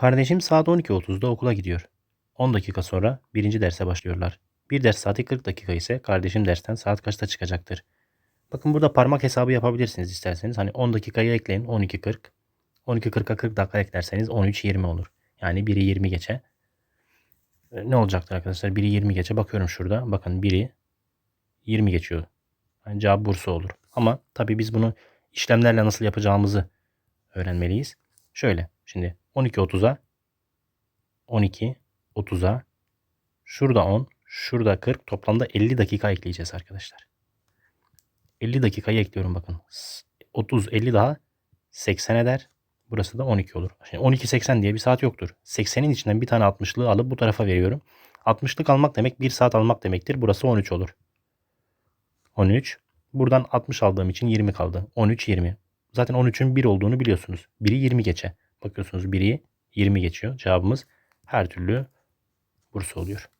Kardeşim saat 12.30'da okula gidiyor. 10 dakika sonra birinci derse başlıyorlar. Bir ders saati 40 dakika ise kardeşim dersten saat kaçta çıkacaktır? Bakın burada parmak hesabı yapabilirsiniz isterseniz. Hani 10 dakikayı ekleyin 12.40. 12.40'a 40 dakika eklerseniz 13.20 olur. Yani 1'i 20 geçe. E, Ne olacaktır arkadaşlar? 1'i 20 geçe. Bakıyorum şurada. Bakın 1'i 20 geçiyor. Yani cevap Bursa olur. Ama tabii biz bunu işlemlerle nasıl yapacağımızı öğrenmeliyiz. Şöyle şimdi 12.30'a 12 30'a şurada 10 şurada 40 toplamda 50 dakika ekleyeceğiz arkadaşlar. 50 dakikayı ekliyorum bakın. S- 30 50 daha 80 eder. Burası da 12 olur. Şimdi 12 80 diye bir saat yoktur. 80'in içinden bir tane 60'lığı alıp bu tarafa veriyorum. 60'lık almak demek 1 saat almak demektir. Burası 13 olur. 13. Buradan 60 aldığım için 20 kaldı. 13 20. Zaten 13'ün 1 olduğunu biliyorsunuz. 1'i 20 geçe. Bakıyorsunuz 1'i 20 geçiyor. Cevabımız her türlü Bursa oluyor.